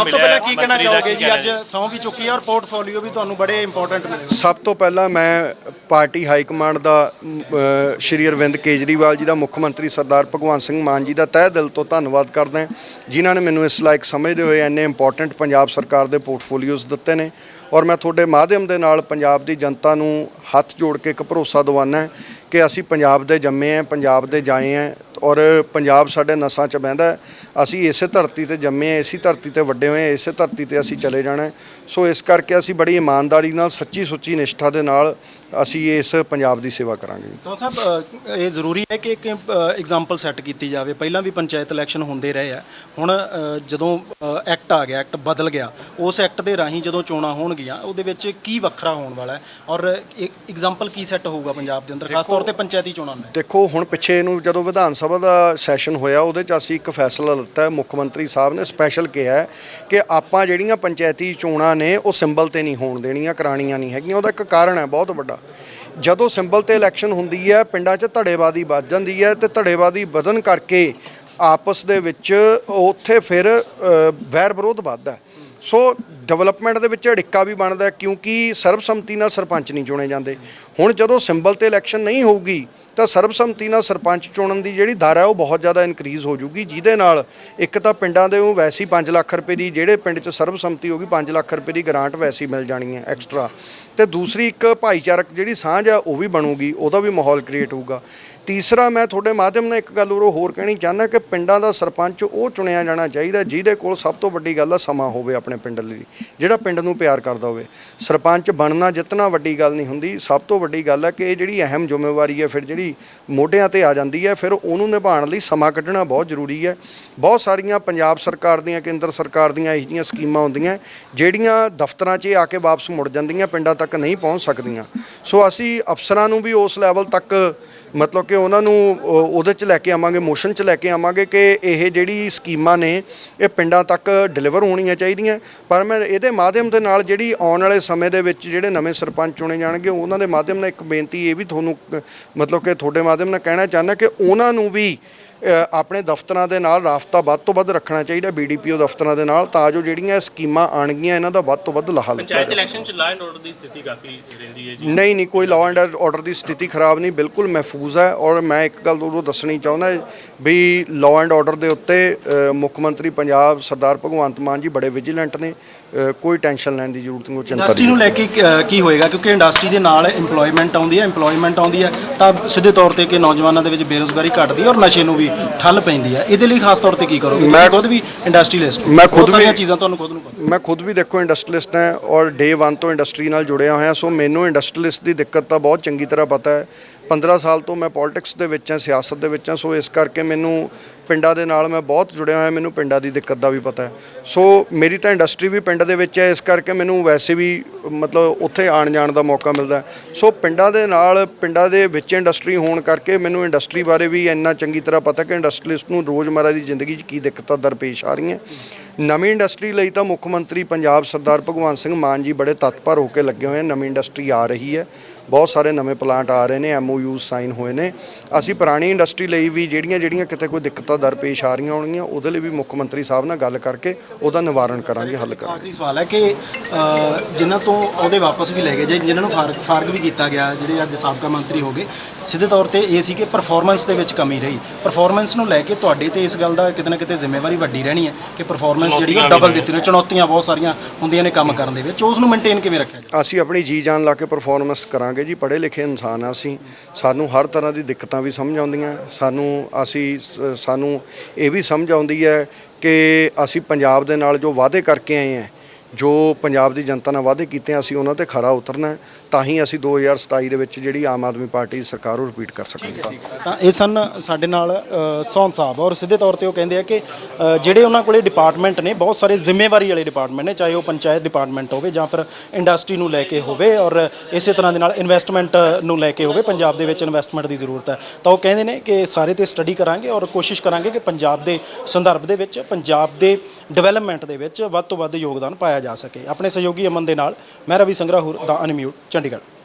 ਸਭ ਤੋਂ ਪਹਿਲਾਂ ਕੀ ਕਹਿਣਾ ਚਾਹੋਗੇ ਜੀ? ਅੱਜ ਸਹੁੰ ਵੀ ਚੁੱਕੀ ਹੈ ਔਰ ਪੋਰਟਫੋਲੀਓ ਵੀ ਤੁਹਾਨੂੰ ਬੜੇ ਇੰਪੋਰਟੈਂਟ ਮਿਲੇ। ਸਭ ਤੋਂ ਪਹਿਲਾਂ ਮੈਂ ਪਾਰਟੀ ਹਾਈ ਕਮਾਂਡ ਦਾ ਅ, ਸ਼੍ਰੀ ਅਰਵਿੰਦ ਕੇਜਰੀਵਾਲ ਜੀ ਦਾ ਮੁੱਖ ਮੰਤਰੀ ਸਰਦਾਰ ਭਗਵੰਤ ਸਿੰਘ ਮਾਨ ਜੀ ਦਾ ਤਹਿ ਦਿਲ ਤੋਂ ਧੰਨਵਾਦ ਕਰਦਾ ਹਾਂ ਜਿਨ੍ਹਾਂ ਨੇ ਮੈਨੂੰ ਇਸ ਲਾਇਕ ਸਮਝਦੇ ਹੋਏ ਇੰਨੇ ਇੰਪੋਰਟੈਂਟ ਪੰਜਾਬ ਸਰਕਾਰ ਦੇ ਪੋਰਟਫੋਲੀਓਜ਼ ਦਿੱਤੇ ਨੇ। ਔਰ ਮੈਂ ਤੁਹਾਡੇ ਮਾਧਿਅਮ ਦੇ ਨਾਲ ਪੰਜਾਬ ਦੀ ਜਨਤਾ ਨੂੰ ਹੱਥ ਜੋੜ ਕੇ ਇੱਕ ਭਰੋਸਾ ਦਿਵਾਨਾ ਕਿ ਅਸੀਂ ਪੰਜਾਬ ਦੇ ਜੰਮੇ ਹਾਂ ਪੰਜਾਬ ਦੇ ਜਾਏ ਹਾਂ ਔਰ ਪੰਜਾਬ ਸਾਡੇ ਨਸਾਂ 'ਚ ਬਹਿੰਦਾ। ਅਸੀਂ ਇਸੇ ਧਰਤੀ ਤੇ ਜੰਮੇ ਹਾਂ ਇਸੇ ਧਰਤੀ ਤੇ ਵੱਡੇ ਹੋਏ ਹਾਂ ਇਸੇ ਧਰਤੀ ਤੇ ਅਸੀਂ ਚਲੇ ਜਾਣਾ। ਸੋ ਇਸ ਕਰਕੇ ਅਸੀਂ ਬੜੀ ਇਮਾਨਦਾਰੀ ਨਾਲ ਸੱਚੀ ਸੁੱਚੀ ਨਿਸ਼ਠਾ ਦੇ ਨਾਲ ਅਸੀਂ ਇਸ ਪੰਜਾਬ ਦੀ ਸੇਵਾ ਕਰਾਂਗੇ। ਸੋ ਸਾਹਿਬ ਇਹ ਜ਼ਰੂਰੀ ਹੈ ਕਿ ਇੱਕ ਐਗਜ਼ਾਮਪਲ ਸੈੱਟ ਕੀਤੀ ਜਾਵੇ। ਪਹਿਲਾਂ ਵੀ ਪੰਚਾਇਤ ਇਲੈਕਸ਼ਨ ਹੁੰਦੇ ਰਹੇ ਆ। ਹੁਣ ਜਦੋਂ ਐਕਟ ਆ ਗਿਆ ਐਕਟ ਬਦਲ ਗਿਆ ਉਸ ਐਕਟ ਦੇ ਰਾਹੀਂ ਜਦੋਂ ਚੋਣਾਂ ਹੋਣਗੀਆਂ ਉਹਦੇ ਵਿੱਚ ਕੀ ਵੱਖਰਾ ਹੋਣ ਵਾਲਾ ਹੈ? ਔਰ ਐਗਜ਼ਾਮਪਲ ਕੀ ਸੈੱਟ ਹੋਊਗਾ ਪੰਜਾਬ ਦੇ ਅੰਦਰ? ਖਾਸ ਤੌਰ ਤੇ ਪੰਚਾਇਤੀ ਚੋਣਾਂ ਨੂੰ ਦੇਖੋ ਹੁਣ ਪਿੱਛੇ ਨੂੰ ਜਦੋਂ ਵਿਧਾਨ ਸਭਾ ਦਾ ਸੈਸ਼ਨ ਹੋਇਆ, ਉਹਦੇ 'ਚ ਅਸੀਂ ਇੱਕ ਫੈਸਲਾ ਲਿੱਤਾ, ਮੁੱਖ ਮੰਤਰੀ ਸਾਹਿਬ ਨੇ ਸਪੈਸ਼ਲ ਕਿਹਾ ਕਿ ਆਪਾਂ ਜਿਹੜੀਆਂ ਪੰਚਾਇਤੀ ਚੋਣਾਂ ਨੇ, ਉਹ ਸਿੰਬਲ ਤੇ ਨਹੀਂ ਹੋਣ ਦੇਣੀਆਂ, ਕਰਾਣੀਆਂ ਨਹੀਂ ਹੈਗੀਆਂ। ਉਹਦਾ ਇੱਕ ਕਾਰਨ ਹੈ, ਬਹੁਤ ਵੱਡਾ। ਜਦੋਂ ਸਿੰਬਲ ਤੇ ਇਲੈਕਸ਼ਨ ਹੁੰਦੀ ਹੈ, ਪਿੰਡਾਂ 'ਚ ਧੜੇਬਾਦੀ ਵੱਧ ਜਾਂਦੀ ਹੈ ਤੇ ਧੜੇਬਾਜ਼ੀ ਵਧਣ ਕਰਕੇ ਆਪਸ ਦੇ ਵਿੱਚ ਉੱਥੇ ਫਿਰ ਵੈਰ ਵਿਰੋਧ ਵੱਧਦਾ ਸੋ ਡਿਵੈਲਪਮੈਂਟ ਦੇ ਵਿੱਚ ਅੜਿੱਕਾ ਵੀ ਬਣਦਾ ਕਿਉਂਕਿ ਸਰਬਸੰਮਤੀ ਨਾਲ ਸਰਪੰਚ ਨਹੀਂ ਚੁਣੇ ਜਾਂਦੇ। ਹੁਣ ਜਦੋਂ ਸਿੰਬਲ ਤੇ ਇਲੈਕਸ਼ਨ ਨਹੀਂ ਹੋਊਗੀ ਤਾਂ ਸਰਬਸੰਮਤੀ ਨਾਲ ਸਰਪੰਚ ਚੁਣਨ ਦੀ ਜਿਹੜੀ ਦਰ ਹੈ ਉਹ ਬਹੁਤ ਜ਼ਿਆਦਾ ਇਨਕਰੀਜ਼ ਹੋ ਜੂਗੀ ਜਿਹਦੇ ਨਾਲ ਇੱਕ ਤਾਂ ਪਿੰਡਾਂ ਦੇ ਉਹ ਵੈਸੀ 5 ਲੱਖ ਰੁਪਏ ਦੀ ਜਿਹੜੇ ਪਿੰਡ 'ਚ ਸਰਬਸੰਮਤੀ ਹੋਗੀ 5 ਲੱਖ ਰੁਪਏ ਦੀ ਗ੍ਰਾਂਟ ਵੈਸੀ ਮਿਲ ਜਾਣੀ ਹੈ ਐਕਸਟਰਾ ਤੇ ਦੂਸਰੀ ਇੱਕ ਭਾਈਚਾਰਕ ਜਿਹੜੀ ਸਾਂਝ ਆ, ਉਹ ਵੀ ਬਣੂਗੀ, ਉਹਦਾ ਵੀ ਮਾਹੌਲ ਕ੍ਰੀਏਟ ਹੋਊਗਾ। ਤੀਸਰਾ ਮੈਂ ਤੁਹਾਡੇ ਮਾਧਿਅਮ ਨਾਲ ਇੱਕ ਗੱਲ ਹੋਰ ਹੋਰ ਕਹਿਣੀ ਚਾਹੁੰਦਾ ਕਿ ਪਿੰਡਾਂ ਦਾ ਸਰਪੰਚ ਉਹ ਚੁਣਿਆ ਜਾਣਾ ਚਾਹੀਦਾ ਜਿਹਦੇ ਕੋਲ ਸਭ ਤੋਂ ਵੱਡੀ ਗੱਲ ਆ ਸਮਾਂ ਹੋਵੇ ਆਪਣੇ ਪਿੰਡ ਲਈ, ਜਿਹੜਾ ਪਿੰਡ ਨੂੰ ਪਿਆਰ ਕਰਦਾ ਹੋਵੇ। ਸਰਪੰਚ ਬਣਨਾ ਜਿੱਤਣਾ ਵੱਡੀ ਗੱਲ ਨਹੀਂ ਹੁੰਦੀ, ਸਭ ਤੋਂ ਵੱਡੀ ਗੱਲ ਹੈ ਕਿ ਇਹ ਜਿਹੜੀ ਅਹਿਮ ਜ਼ਿੰਮੇਵਾਰੀ ਹੈ ਫਿਰ ਜਿਹੜੀ ਮੋਢਿਆਂ ਤੇ ਆ ਜਾਂਦੀ ਹੈ ਫਿਰ ਉਹਨੂੰ ਨਿਭਾਉਣ ਲਈ ਸਮਾਂ ਕੱਢਣਾ ਬਹੁਤ ਜ਼ਰੂਰੀ ਹੈ ਬਹੁਤ ਸਾਰੀਆਂ ਪੰਜਾਬ ਸਰਕਾਰ ਦੀਆਂ, ਕੇਂਦਰ ਸਰਕਾਰ ਦੀਆਂ ਇਹੋ ਜਿਹੀਆਂ ਸਕੀਮਾਂ ਹੁੰਦੀਆਂ, ਜਿਹੜੀਆਂ ਦਫ਼ਤਰਾਂ 'ਚ ਆ ਕੇ ਵਾਪਸ ਮੁੜ ਜਾਂਦੀਆਂ, ਪਿੰਡਾਂ ਤੱਕ ਨਹੀਂ ਪਹੁੰਚ ਸਕਦੀਆਂ। ਸੋ ਅਸੀਂ ਅਫਸਰਾਂ ਨੂੰ ਵੀ ਉਸ ਲੈਵਲ ਤੱਕ ਮਤਲਬ ਕਿ ਉਹਨਾਂ ਨੂੰ ਉਹ- ਉਹਦੇ 'ਚ ਲੈ ਕੇ ਆਵਾਂਗੇ ਮੋਸ਼ਨ 'ਚ ਲੈ ਕੇ ਆਵਾਂਗੇ ਕਿ ਇਹ ਜਿਹੜੀ ਸਕੀਮਾਂ ਨੇ ਇਹ ਪਿੰਡਾਂ ਤੱਕ ਡਿਲੀਵਰ ਹੋਣੀਆਂ ਚਾਹੀਦੀਆਂ। ਪਰ ਮੈਂ ਇਹਦੇ ਮਾਧਿਅਮ ਦੇ ਨਾਲ ਜਿਹੜੀ ਆਉਣ ਵਾਲੇ ਸਮੇਂ ਦੇ ਵਿੱਚ ਜਿਹੜੇ ਨਵੇਂ ਸਰਪੰਚ ਚੁਣੇ ਜਾਣਗੇ ਉਹਨਾਂ ਦੇ ਮਾਧਿਅਮ ਨਾਲ ਇੱਕ ਬੇਨਤੀ ਇਹ ਵੀ ਤੁਹਾਨੂੰ ਅ, ਮਤਲਬ ਕਿ ਤੁਹਾਡੇ ਮਾਧਿਅਮ ਨਾਲ ਕਹਿਣਾ ਚਾਹੁੰਦਾ ਕਿ ਉਹਨਾਂ ਨੂੰ ਵੀ ਆਪਣੇ ਦਫ਼ਤਰਾਂ ਦੇ ਨਾਲ ਰਾਫਤਾ ਵੱਧ ਤੋਂ ਵੱਧ ਰੱਖਣਾ ਚਾਹੀਦਾ ਬੀਡੀਪੀਓ ਦਫ਼ਤਰਾਂ ਦੇ ਨਾਲ ਤਾਂ ਜੋ ਜਿਹੜੀਆਂ ਸਕੀਮਾਂ ਆਣਗੀਆਂ ਇਹਨਾਂ ਦਾ ਵੱਧ ਤੋਂ ਵੱਧ ਲਾਹਾ ਲਿੱਤਾ ਪੰਚਾਇਤ ਇਲੈਕਸ਼ਨ ਚ ਲਾਅ ਐਂਡ ਆਰਡਰ ਦੀ ਸਥਿਤੀ ਕਾਫੀ ਰਹਿੰਦੀ ਹੈ ਜੀ। ਨਹੀਂ ਨਹੀਂ ਕੋਈ ਲਾਅ ਐਂਡ ਆਰਡਰ ਦੀ ਸਥਿਤੀ ਖਰਾਬ ਨਹੀਂ ਬਿਲਕੁਲ ਮਹਿਫੂਜ਼ ਹੈ। ਔਰ ਮੈਂ ਇੱਕ ਗੱਲ ਤੁਹਾਨੂੰ ਦੱਸਣੀ ਚਾਹੁੰਦਾ ਵੀ ਲਾਅ ਐਂਡ ਆਰਡਰ ਦੇ ਉੱਤੇ ਮੁੱਖ ਮੰਤਰੀ ਪੰਜਾਬ ਸਰਦਾਰ ਭਗਵੰਤ ਮਾਨ ਜੀ ਬੜੇ ਵਿਜੀਲੈਂਟ ਨੇ। ਕੋਈ ਟੈਨਸ਼ਨ ਲੈਣ ਦੀ ਜ਼ਰੂਰਤ ਨਹੀਂ ਕੋਈ ਚਿੰਤਾ ਇੰਡਸਟਰੀ ਨੂੰ ਲੈ ਕੇ ਕ- ਕੀ ਹੋਏਗਾ? ਕਿਉਂਕਿ ਇੰਡਸਟਰੀ ਦੇ ਨਾਲ EMPLOYMENT ਆਉਂਦੀ ਹੈ EMPLOYMENT ਆਉਂਦੀ ਹੈ ਤਾਂ ਸਿੱਧੇ ਤੌਰ ਤੇ ਕਿ ਨੌਜਵਾਨਾਂ ਦੇ ਵਿੱਚ ਬੇਰੋਜ਼ਗਾਰੀ ਘਟਦੀ ਹੈ ਔਰ ਨਸ਼ੇ ਨੂੰ ਵੀ ਠੱਲ ਪੈਂਦੀ ਹੈ। ਇਹਦੇ ਲਈ ਖਾਸ ਤੌਰ ਤੇ ਕੀ ਕਰੋਗੇ? ਮੈਂ- ਤੁਸੀਂ ਖੁਦ ਵੀ ਇੰਡਸਟਰੀਲਿਸਟ ਮੈਂ ਖੁਦ ਸਾਰੀਆਂ ਵੀ- ਚੀਜ਼ਾਂ ਤੁਹਾਨੂੰ ਖੁਦ ਨੂੰ ਪਤਾ। ਮੈਂ ਖੁਦ ਵੀ ਦੇਖੋ ਇੰਡਸਟਰੀਲਿਸਟ ਹਾਂ ਔਰ ਡੇ 1 ਤੋਂ ਇੰਡਸਟਰੀ ਨਾਲ ਜੁੜਿਆ ਹੋਇਆ ਸੋ ਮੈਨੂੰ ਇੰਡਸਟਰੀਲਿਸਟ ਦੀ ਦਿੱਕਤ ਤਾਂ ਬਹੁਤ ਚੰਗੀ ਤਰ੍ਹਾਂ ਪਤਾ ਹੈ। 15 ਸਾਲ ਤੋਂ ਮੈਂ ਪੋਲਿਟਿਕਸ ਦੇ ਵਿੱਚ ਹਾਂ, ਸਿਆਸਤ ਦੇ ਵਿੱਚ ਹਾਂ, ਸੋ ਇਸ ਕਰਕੇ ਮੈਨੂੰ ਪਿੰਡਾਂ ਦੇ ਨਾਲ ਮੈਂ ਬਹੁਤ ਜੁੜਿਆ ਹੋਇਆ, ਮੈਨੂੰ ਪਿੰਡਾਂ ਦੀ ਦਿੱਕਤ ਦਾ ਵੀ ਪਤਾ ਹੈ। ਸੋ ਮੇਰੀ ਤਾਂ ਇੰਡਸਟਰੀ ਵੀ ਪਿੰਡ ਦੇ ਵਿੱਚ ਹੈ, ਇਸ ਕਰਕੇ ਮੈਨੂੰ ਵੈਸੇ ਵੀ ਮਤਲਬ ਉੱਥੇ ਆਣ ਜਾਣ ਦਾ ਮੌਕਾ ਮਿਲਦਾ ਸੋ ਪਿੰਡਾਂ ਦੇ ਨਾਲ ਪਿੰਡਾਂ ਦੇ ਵਿੱਚ ਇੰਡਸਟਰੀ ਹੋਣ ਕਰਕੇ ਮੈਨੂੰ ਇੰਡਸਟਰੀ ਬਾਰੇ ਵੀ ਇੰਨਾ ਚੰਗੀ ਤਰ੍ਹਾਂ ਪਤਾ ਕਿ ਇੰਡਸਟਰੀਲਿਸਟ ਨੂੰ ਰੋਜ਼ਮਰਾ ਦੀ ਜ਼ਿੰਦਗੀ 'ਚ ਕੀ ਦਿੱਕਤਾਂ ਦਰਪੇਸ਼ ਆ ਰਹੀਆਂ। ਨਵੀਂ ਇੰਡਸਟਰੀ ਲਈ ਤਾਂ ਮੁੱਖ ਮੰਤਰੀ ਪੰਜਾਬ ਸਰਦਾਰ ਭਗਵੰਤ ਸਿੰਘ ਮਾਨ ਜੀ ਬੜੇ ਤਤਪਰ ਹੋ ਕੇ ਲੱਗੇ ਹੋਏ ਹਨ ਨਵੀਂ ਇੰਡਸਟਰੀ ਆ ਰਹੀ ਹੈ। ਬਹੁਤ ਸਾਰੇ ਨਵੇਂ ਪਲਾਂਟ ਆ ਰਹੇ ਨੇ ਐਮਓਯੂ ਸਾਈਨ ਹੋਏ ਨੇ। ਅਸੀਂ ਪੁਰਾਣੀ ਇੰਡਸਟਰੀ ਲਈ ਵੀ ਜਿਹੜੀਆਂ ਜਿਹੜੀਆਂ ਕਿਤੇ ਕੋਈ ਦਿੱਕਤਾਂ ਦਰਪੇਸ਼ ਆ ਰਹੀਆਂ ਹੋਣਗੀਆਂ ਉਹਦੇ ਲਈ ਵੀ ਮੁੱਖ ਮੰਤਰੀ ਸਾਹਿਬ ਨਾਲ ਗੱਲ ਕਰਕੇ ਉਹਦਾ ਨਿਵਾਰਣ ਕਰਾਂਗੇ ਹੱਲ ਕਰਾਂਗੇ ਆਖਰੀ ਸਵਾਲ ਹੈ ਕਿ ਜਿਨ੍ਹਾਂ ਤੋਂ ਅਹੁਦੇ ਵਾਪਸ ਵੀ ਲੈ ਗਏ ਜੇ ਜਿਨ੍ਹਾਂ ਨੂੰ ਫਾਰਗ ਫਾਰਗ ਵੀ ਕੀਤਾ ਗਿਆ ਜਿਹੜੇ ਅੱਜ ਸਾਬਕਾ ਮੰਤਰੀ ਹੋ ਗਏ ਸਿੱਧੇ ਤੌਰ ਤੇ ਇਹ ਸੀ ਕਿ ਪਰਫਾਰਮੈਂਸ ਦੇ ਵਿੱਚ ਕਮੀ ਰਹੀ। ਪਰਫਾਰਮੈਂਸ ਨੂੰ ਲੈ ਕੇ ਤੁਹਾਡੇ ਤੇ ਇਸ ਗੱਲ ਦਾ ਕਿਤੇ ਨਾ ਕਿਤੇ ਜ਼ਿੰਮੇਵਾਰੀ ਵੱਡੀ ਰਹਿਣੀ ਹੈ ਕਿ ਪਰਫਾਰਮੈਂਸ ਜਿਹੜੀ ਉਹ ਡਬਲ ਦਿੱਤੀ ਨੇ। ਚੁਣੌਤੀਆਂ ਬਹੁਤ ਸਾਰੀਆਂ ਹੁੰਦੀਆਂ ਨੇ ਕੰਮ ਕਰਨ ਦੇ ਵਿੱਚ। ਉਸ ਨੂੰ ਮੇਨਟੇਨ ਕਿਵੇਂ ਰੱਖਿਆ ਜਾਵੇ? ਅਸੀਂ ਆਪਣੀ ਜੀ ਜਾਨ ਲਾ ਕੇ ਪਰਫਾਰਮੈਂਸ ਕਰਾਂਗੇ। ਜੀ, ਪੜ੍ਹੇ ਲਿਖੇ ਇਨਸਾਨ ਆ ਅਸੀਂ। ਸਾਨੂੰ ਹਰ ਤਰ੍ਹਾਂ ਦੀ ਦਿੱਕਤਾਂ ਵੀ ਸਮਝ ਆਉਂਦੀਆਂ। ਸਾਨੂੰ, ਅਸੀਂ ਸ- ਸਾਨੂੰ ਇਹ ਵੀ ਸਮਝ ਆਉਂਦੀ ਹੈ ਕਿ ਅਸੀਂ ਪੰਜਾਬ ਦੇ ਨਾਲ ਜੋ ਵਾਅਦੇ ਕਰਕੇ ਆਏ ਹਾਂ ਜੋ ਪੰਜਾਬ ਦੀ ਜਨਤਾ ਨਾਲ ਵਾਅਦੇ ਕੀਤੇ ਆ ਅਸੀਂ ਉਹਨਾਂ ਤੇ ਖਰਾ ਉਤਰਨਾ ਤਾਂ ਹੀ ਅਸੀਂ 2027 ਦੇ ਵਿੱਚ ਜਿਹੜੀ ਆਮ ਆਦਮੀ ਪਾਰਟੀ ਦੀ ਸਰਕਾਰ ਉਹ ਰਿਪੀਟ ਕਰ ਸਕਾਂਗੇ। ਤਾਂ ਇਹ ਸਨ ਸਾਡੇ ਨਾਲ ਅ, ਸੌਨ ਸਾਹਿਬ ਔਰ ਸਿੱਧੇ ਤੌਰ ਤੇ ਉਹ ਕਹਿੰਦੇ ਆ ਕਿ ਜਿਹੜੇ ਉਹਨਾਂ ਕੋਲੇ ਡਿਪਾਰਟਮੈਂਟ ਨੇ ਬਹੁਤ ਸਾਰੇ ਜ਼ਿੰਮੇਵਾਰੀ ਵਾਲੇ ਡਿਪਾਰਟਮੈਂਟ ਨੇ ਚਾਹੇ ਉਹ ਪੰਚਾਇਤ ਡਿਪਾਰਟਮੈਂਟ ਹੋਵੇ ਜਾਂ ਫਿਰ ਇੰਡਸਟਰੀ ਨੂੰ ਲੈ ਕੇ ਹੋਵੇ ਔਰ ਇਸੇ ਤਰ੍ਹਾਂ ਦੇ ਨਾਲ ਇਨਵੈਸਟਮੈਂਟ ਨੂੰ ਲੈ ਕੇ ਹੋਵੇ ਪੰਜਾਬ ਦੇ ਵਿੱਚ ਇਨਵੈਸਟਮੈਂਟ ਦੀ ਜ਼ਰੂਰਤ ਹੈ। ਤਾਂ ਉਹ ਕਹਿੰਦੇ ਨੇ ਕਿ ਸਾਰੇ ਤੇ ਸਟੱਡੀ ਕਰਾਂਗੇ ਔਰ ਕੋਸ਼ਿਸ਼ ਕਰਾਂਗੇ ਕਿ ਪੰਜਾਬ ਦੇ ਸੰਦਰਭ ਦੇ ਵਿੱਚ ਪੰਜਾਬ ਦੇ ਡਿਵੈਲਪਮੈਂਟ ਦੇ ਵਿੱਚ ਵੱਧ ਤੋਂ ਵੱਧ ਯੋਗਦਾਨ ਪਾਇਆ ਜਾ ਸਕੇ। ਆਪਣੇ ਸਹਿਯੋਗੀ ਅਮਨ ਦੇ ਨਾਲ ਮੈਂ ਰਵੀ ਸੰਗਰਾਹੁਰ ਦਾ ਅਨਮਿਊਟ ਚੰਡੀਗੜ੍ਹ।